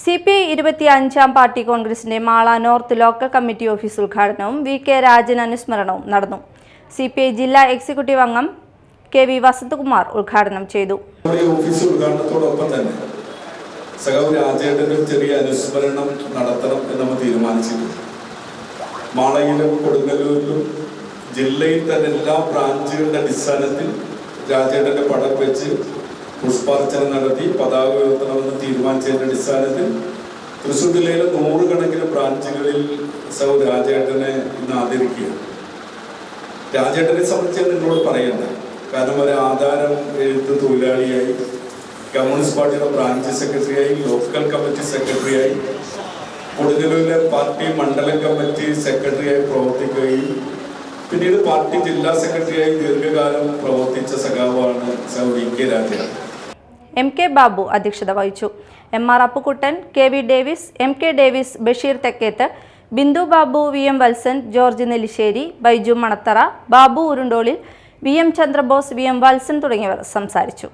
C P I ഇരുപത്തി അഞ്ചാം party കോൺഗ്രസിന്റെ Mala north local committee office ഉദ്ഘാടനവും വി കെ രാജൻ അനുസ്മരണവും നടന്നു. സി പി ഐ ജില്ലാ എക്സിക്യൂട്ടീവ് അംഗം കെ വി വസന്തകുമാർ ഉദ്ഘാടനം ചെയ്തു. ഓഫീസ് ഉദ്ഘാടനത്തോടൊപ്പം തന്നെ ചെറിയ അനുസ്മരണം തീരുമാനിച്ചിട്ടുണ്ട്. മാളയിലും കൊടുങ്ങല്ലൂരിലും ജില്ലയിൽ തന്നെ എല്ലാ ബ്രാഞ്ചുകളുടെ അടിസ്ഥാനത്തിൽ രാജേട്ടന്റെ പടം വെച്ച് പുഷ്പാർച്ചന നടത്തി പതാക ഉയർത്തണമെന്ന് തീരുമാനിച്ചതിന്റെ അടിസ്ഥാനത്തിൽ തൃശ്ശൂർ ജില്ലയിലെ നൂറുകണക്കിന് ബ്രാഞ്ചുകളിൽ സൗ രാജേട്ടനെ ഇന്ന് ആദരിക്കുകയാണ്. രാജേട്ടനെ സംബന്ധിച്ച് നിങ്ങളോട് പറയണ്ട. കാരണം ഒരു ആധാരം എഴുത്ത് തൊഴിലാളിയായി കമ്മ്യൂണിസ്റ്റ് പാർട്ടിയുടെ ബ്രാഞ്ച് സെക്രട്ടറിയായി ലോക്കൽ കമ്മിറ്റി സെക്രട്ടറിയായി കൊടുങ്ങല്ലൂരിലെ പാർട്ടി മണ്ഡലം കമ്മിറ്റി സെക്രട്ടറിയായി പ്രവർത്തിക്കുകയും പിന്നീട് പാർട്ടി ജില്ലാ സെക്രട്ടറിയായി ദീർഘകാലം പ്രവർത്തിച്ച സഖാവാണ് സൗ V K Rajan M K Babu അധ്യക്ഷത വഹിച്ചു. M R Appukuttan K V Davis M K Davis Basheer Thekketh Bindu Babu V M Valsan George Nellissery Baiju Manathara Babu ഉരുണ്ടോളിൽ V M Chandrabose V M Valsan തുടങ്ങിയവർ സംസാരിച്ചു.